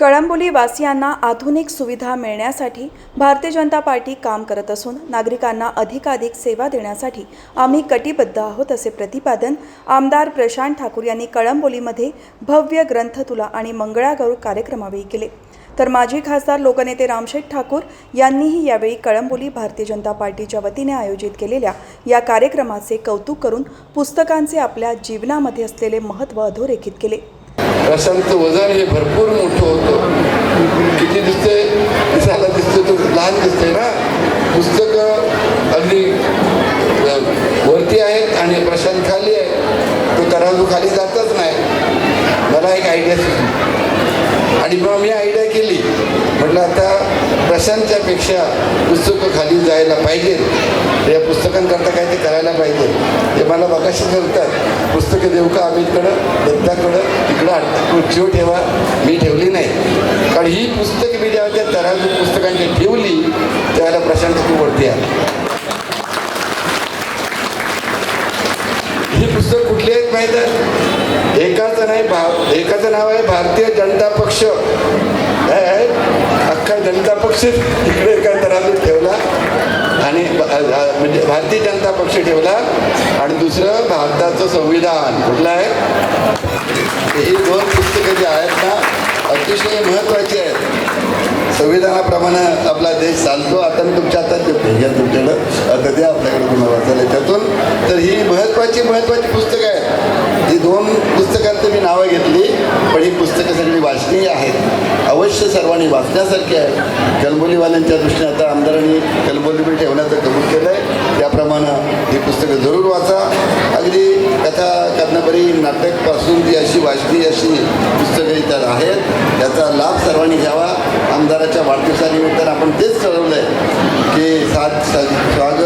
कळंबोली वासियांना आधुनिक सुविधा मिळण्यासाठी भारतीय जनता पार्टी काम करत असून नागरिकांना अधिकाधिक सेवा देण्यासाठी आम्ही कटिबद्ध आहोत असे प्रतिपादन आमदार प्रशांत ठाकूर यांनी कळंबोलीमध्ये भव्य ग्रंथतुला आणि मंगळागौर कार्यक्रमावेळी केले. तर माजी खासदार लोकनेते रामशेठ ठाकूर यांनीही यावेळी कळंबोली भारतीय जनता पार्टीच्या वतीने आयोजित केलेल्या या कार्यक्रमाचे कौतुक करून पुस्तकांचे आपल्या जीवनामध्ये असलेले महत्त्व अधोरेखित केले. रसांचं वजन हे भरपूर मोठं होतं. किती दिसते दिसायला दिसतंय तो लहान दिसतंय ना? पुस्तकं अगदी वरती आहेत आणि प्रशांत खाली आहे. तो तराजू खाली जातच नाही. मला एक आयडिया सुचली आणि मग मी आयडिया केली. म्हटलं आता प्रशांतच्या पेक्षा पुस्तकं खाली जायला पाहिजेत या पुस्तकांकरता काय ते करायला पाहिजे. ते मला बघाशी ठरतात पुस्तकं देऊ का अमितकडं दत्ताकडं? तिकडं आण- खुर्चीवर ठेवा. मी ठेवली नाही. कारण ही पुस्तकं मी जेव्हा त्या तराजू पुस्तकांची ठेवली त्यावेळेला प्रशांत खूप वरती आला. ही पुस्तक कुठली आहेत माहीत आहे? एकाचं नाही भा एकाचं नाव आहे भारतीय जनता पक्ष. काय आहे अख्खा जनता पक्ष इकडे एका तराजूत ठेवला आणि म्हणजे भारतीय जनता पक्ष ठेवला आणि दुसरं भारताचं संविधान. कुठलं आहे? ही दोन पुस्तकं जी आहेत ना अतिशय महत्त्वाची आहेत. संविधानाप्रमाणे आपला देश चालतो. आता मी तुमच्या हातात देतो. घ्या तुमच्याकडं. आता द्या आपल्याकडे तुम्हाला वाचायला. त्यातून तर ही महत्त्वाची महत्त्वाची पुस्तकं आहेत. ही दोन पुस्तकांचं मी नावं घेतली पण ही पुस्तकं सगळी वाचनीय आहेत. अवश्य सर्वांनी वाचण्यासारखी आहे कलबोलीवाल्यांच्या दृष्टीने आता आमदारांनी कलबोली मी ठेवण्याचं कबूल केलं आहे त्याप्रमाणे ही पुस्तकं जरूर वाचा. अगदी कथा कादंबरी नाटकपासून ती अशी वाचनी अशी पुस्तकं इतर आहेत त्याचा लाभ सर्वांनी घ्यावा. आमदाराच्या वाढदिवसानिमित्तानं आपण तेच ठरवलं आहे की सात स्वागत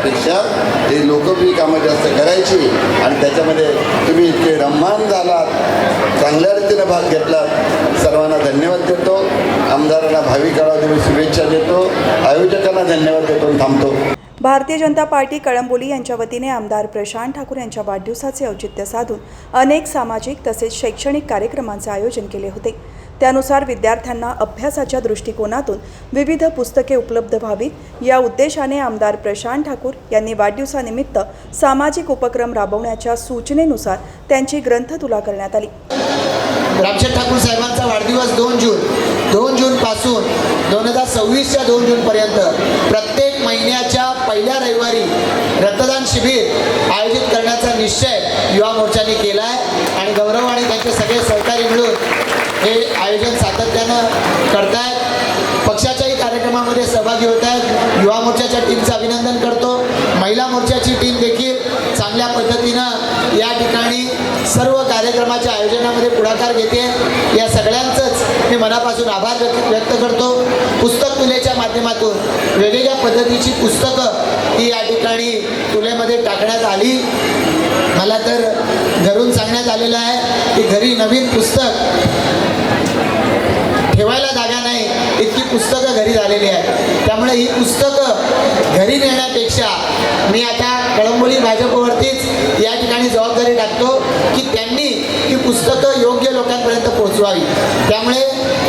सरकारापेक्षा हे लोकप्रिय कामं जास्त करायची आणि त्याच्यामध्ये तुम्ही इतके रम्मान झालात. चांगल्या रीतीनं भाग घेतलात. सर्वांना धन्यवाद देतो. आमदारांना भावी काळात मी शुभेच्छा देतो. आयोजकांना धन्यवाद देतो थांबतो. भारतीय जनता पार्टी कळंबोली यांच्या वतीने आमदार प्रशांत ठाकूर यांच्या वाढदिवसाचे औचित्य साधून अनेक सामाजिक तसेच शैक्षणिक कार्यक्रमांचे आयोजन केले होते. त्यानुसार विद्यार्थ्यांना अभ्यासाच्या दृष्टिकोनातून विविध पुस्तके उपलब्ध व्हावीत. या उद्देशाने आमदार प्रशांत ठाकूर यांनी वाढदिवसानिमित्त सामाजिक उपक्रम राबवण्याच्या सूचनेनुसार त्यांची ग्रंथतुला करण्यात आली. रामशेठ ठाकूर साहेबांचा वाढदिवस दोन जून दोन जूनपासून दोन हजार सव्वीसच्या दोन जूनपर्यंत प्रत्येक महिन्याच्या पहिल्या रविवारी रक्तदान शिबिर आयोजित करण्याचा निश्चय युवा मोर्चाने केला आहे आणि गौरव आणि त्यांचे सगळे सहकारी मिळून हे आयोजन सातत्यानं करतायत. पक्षाच्याही कार्यक्रमामध्ये सहभागी होत आहेत युवा मोर्चाच्या टीमचं अभिनंदन करतो. महिला मोर्चाची टीम देखील चांगल्या पद्धतीनं या ठिकाणी सर्व कार्यक्रमाच्या आयोजनामध्ये पुढाकार घेते. या सगळ्यांचंच मी मनापासून आभार व्यक्त व्यक्त करतो. पुस्तक तुलेच्या माध्यमातून वेगवेगळ्या पद्धतीची पुस्तकं ही या ठिकाणी तुलेमध्ये टाकण्यात आली. मला तर घरून सांगण्यात आलेलं आहे की घरी नवीन पुस्तक ठेवायला जागा नाही इतकी पुस्तकं घरी झालेली आहेत. त्यामुळे ही पुस्तकं घरी नेण्यापेक्षा मी आता कळंबोली भाजपवरतीच या ठिकाणी जबाबदारी टाकतो की त्यांनी ही पुस्तकं योग्य लोकांपर्यंत पोहोचवावी. त्यामुळे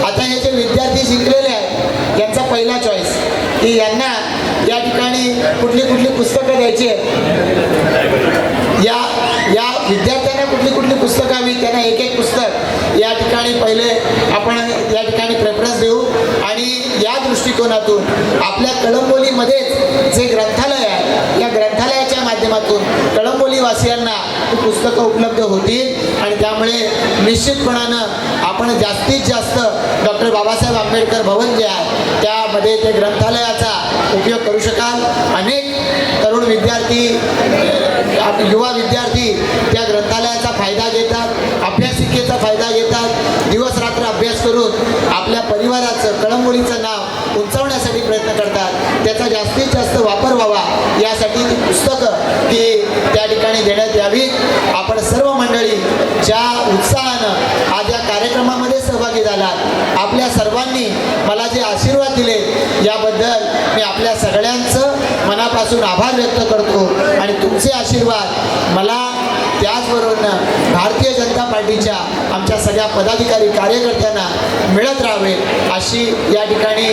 आता हे जे विद्यार्थी शिकलेले आहेत यांचा पहिला चॉईस की यांना या ठिकाणी कुठली कुठली पुस्तकं द्यायची आहेत. या या विद्यार्थ्यांना कुठली कुठली पुस्तकं हवी त्यांना एक एक पुस्तक या ठिकाणी पहिले आपण या ठिकाणी प्रेफरन्स देऊ. आणि या दृष्टिकोनातून आपल्या कळंबोलीमध्येच जे ग्रंथालय आहे या ग्रंथालयाच्या माध्यमातून कळंबोलीवासियांना ती पुस्तकं उपलब्ध होतील आणि त्यामुळे निश्चितपणानं आपण जास्तीत जास्त डॉक्टर बाबासाहेब आंबेडकर भवन जे आहे त्यामध्ये ते ग्रंथालयाचा उपयोग करू शकाल. अनेक तरुण विद्यार्थी आप- युवा विद्यार्थी त्या ग्रंथालयाचा फायदा घेतात अभ्यासिकेचा फायदा घेतात. दिवस रात्र अभ्यास करून आपल्या परिवाराचं कळंबोलीचं नाव उंचावण्यासाठी प्रयत्न करतात. त्याचा जास्तीत जास्त वापर व्हावा. यासाठी ती पुस्तकं ती त्या ठिकाणी देण्यात यावीत. आपण सर्व मंडळी ज्या उत्साहानं आज या कार्यक्रमामध्ये सहभागी झालात आपल्या सर्वांनी मला जे आशीर्वाद दिले याबद्दल मी आपल्या सगळ्यांचं मनापासून आभार व्यक्त करतो. आणि तुमचे आशीर्वाद मला त्याचबरोबर भारतीय जनता पार्टीच्या आमच्या सगळ्या पदाधिकारी कार्यकर्त्यांना मिळत राहावे अशी या ठिकाणी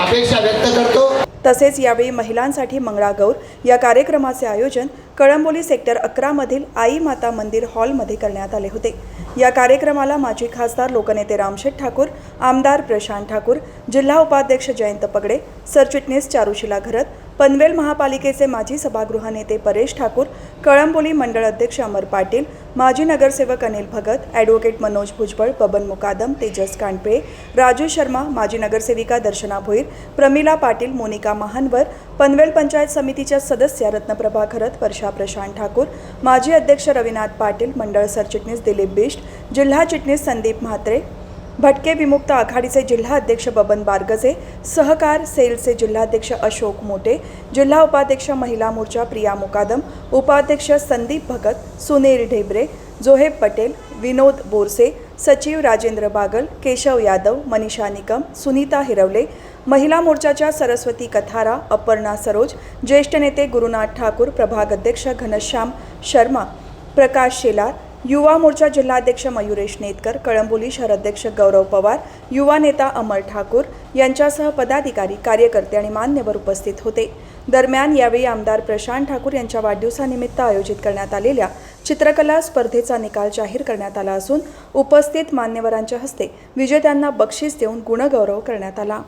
अपेक्षा व्यक्त करतो. तसेच यावेळी महिलांसाठी मंगळागौर या कार्यक्रमाचे आयोजन कळंबोली सेक्टर अकरामधील आई माता मंदिर हॉलमध्ये करण्यात आले होते. या कार्यक्रमाला माजी खासदार लोकनेते रामशेठ ठाकूर आमदार प्रशांत ठाकूर जिल्हा उपाध्यक्ष जयंत पगडे सरचिटणीस चारुशिला घरत पनवेल महापालिकेचे माजी सभागृह नेते परेश ठाकूर कळंबोली मंडळ अध्यक्ष अमर पाटील माजी नगरसेवक अनिल भगत ॲडव्होकेट मनोज भुजबळ बबन मुकादम तेजस कांडपिळे राजू शर्मा माजी नगरसेविका दर्शना भोईर प्रमिला पाटील मोनिका महानवर पनवेल पंचायत समितीच्या सदस्य रत्नप्रभा खरत वर्षा प्रशांत ठाकूर माजी अध्यक्ष रविनाथ पाटील मंडळ सरचिटणीस दिलीप बिष्ट जिल्हा चिटणीस संदीप म्हात्रे भटके विमुक्त आघाडीचे जिल्हा अध्यक्ष बबन बारगजे सहकार सेलचे जिल्हाध्यक्ष अशोक मोटे जिल्हा उपाध्यक्ष महिला मोर्चा प्रिया मुकादम उपाध्यक्ष संदीप भगत सुनील ढेबरे जोहेब पटेल विनोद बोरसे सचिव राजेंद्र बागल केशव यादव मनीषा निकम सुनीता हिरवले महिला मोर्चाच्या सरस्वती कथारा अपर्णा सरोज ज्येष्ठ नेते गुरुनाथ ठाकूर प्रभाग अध्यक्ष घनश्याम शर्मा प्रकाश शेलार युवा मोर्चा जिल्हाध्यक्ष मयुरेश नेतकर कळंबोली शहराध्यक्ष गौरव पवार युवा नेता अमर ठाकूर यांच्यासह पदाधिकारी कार्यकर्ते आणि मान्यवर उपस्थित होते. दरम्यान यावेळी आमदार प्रशांत ठाकूर यांच्या वाढदिवसानिमित्त आयोजित करण्यात आलेल्या चित्रकला स्पर्धेचा निकाल जाहीर करण्यात आला असून उपस्थित मान्यवरांच्या हस्ते विजेत्यांना बक्षीस देऊन गुणगौरव करण्यात आला.